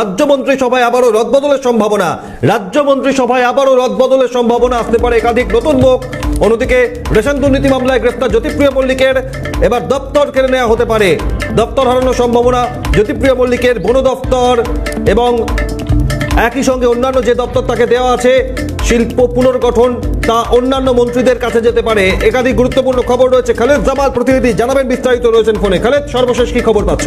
রাজ্যমন্ত্রী সভায় আবারও রদবদলের সম্ভাবনা। রাজ্যমন্ত্রী সভায় আবারও রদবদলের সম্ভাবনা আসতে পারে একাধিক নতুন মুখ। অন্যদিকে রেশন দুর্নীতি মামলায় গ্রেফতার জ্যোতিপ্রিয় মল্লিকের এবার দপ্তর কেড়ে নেওয়া হতে পারে। দপ্তর হারানোর সম্ভাবনা জ্যোতিপ্রিয় মল্লিকের বন দপ্তর এবং একই সঙ্গে অন্যান্য যে দপ্তর তাকে দেওয়া আছে, শিল্প পুনর্গঠন, তা অন্যান্য মন্ত্রীদের কাছে যেতে পারে। একাধিক গুরুত্বপূর্ণ খবর রয়েছে। খালেদ জামাল প্রতিনিধি জানাবেন বিস্তারিত, রয়েছেন ফোনে। খালেদ, সর্বশেষ কি খবর পাচ্ছ?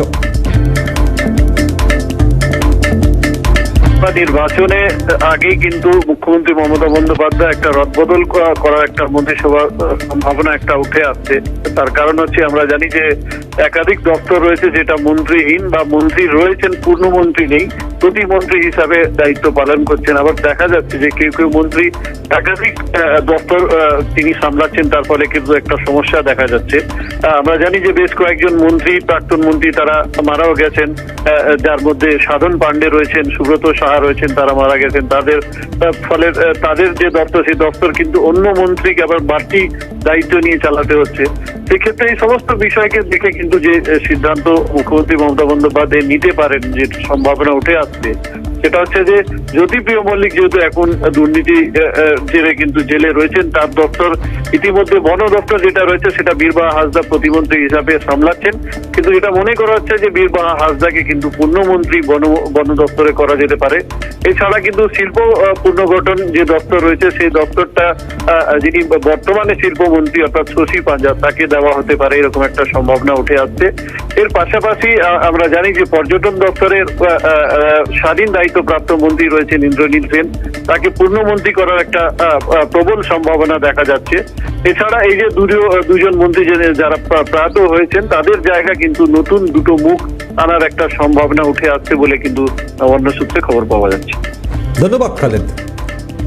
নির্বাচনে আগেই কিন্তু মুখ্যমন্ত্রী মমতা বন্দ্যোপাধ্যায় একটা রদবদল করা- করার একটা মন্ত্রিসভা আহ, সম্ভাবনা একটা উঠে আসছে। তার কারণ হচ্ছে আমরা জানি যে একাধিক দপ্তর রয়েছে যেটা মন্ত্রীহীন বা মন্ত্রী রয়েছেন পূর্ণমন্ত্রী নেই প্রতিমন্ত্রী হিসাবে দায়িত্ব পালন করছেন। আবার দেখা যাচ্ছে যে কেউ কেউ মন্ত্রী একাধিক দপ্তর তিনি সামলাচ্ছেন তার ফলে কিন্তু একটা সমস্যা দেখা যাচ্ছে। আমরা জানি যে বেশ কয়েকজন মন্ত্রী প্রাক্তন মন্ত্রী তারা মারাও গেছেন। যার মধ্যে সাধন পান্ডে রয়েছেন, সুব্রত সাহা রয়েছেন, তারা মারা গেছেন। তাদের ফলে তাদের যে দপ্তর, সেই দপ্তর কিন্তু অন্য মন্ত্রীকে আবার বাড়তি দায়িত্ব নিয়ে চালাতে হচ্ছে। সেক্ষেত্রে এই সমস্ত বিষয়কে দেখে কিন্তু যে সিদ্ধান্ত মুখ্যমন্ত্রী মমতা বন্দ্যোপাধ্যায় নিতে পারেন, যে সম্ভাবনা উঠে আসছে সেটা হচ্ছে যে জ্যোতিপ্রিয় মল্লিক যেহেতু এখন দুর্নীতি জেলে কিন্তু জেলে রয়েছেন, তার দপ্তর, ইতিমধ্যে বন দপ্তর যেটা রয়েছে, সেটা বীরবাহা হাসদা প্রতিমন্ত্রী হিসাবে সামলাচ্ছেন। কিন্তু এটা মনে করা হচ্ছে যে, বীরবাহা হাসদাকে কিন্তু পূর্ণমন্ত্রী বন বন দপ্তরে করা যেতে পারে। এছাড়া কিন্তু শিল্প পুনর্গঠন যে দপ্তর রয়েছে, সেই দপ্তরটা যিনি বর্তমানে শিল্পমন্ত্রী অর্থাৎ শশী পাঞ্জাব তাকে দেওয়া হতে পারে, এরকম একটা সম্ভাবনা উঠে আসছে। এর পাশাপাশি আমরা জানি যে পর্যটন দপ্তরের স্বাধীন দায়িত্বপ্রাপ্ত মন্ত্রী রয়েছেন ইন্দ্রনীল সেন। তাকে পূর্ণমন্ত্রী করার একটা প্রবল সম্ভাবনা দেখা যাচ্ছে। এছাড়া এই যে দুজন মন্ত্রী যারা প্রাত হয়েছেন, তাদের জায়গা কিন্তু নতুন দুটো মুখ আনার একটা সম্ভাবনা উঠে আসছে বলে কিন্তু অন্য সূত্রে খবর পাওয়া যাচ্ছে। ধন্যবাদ খালেদ।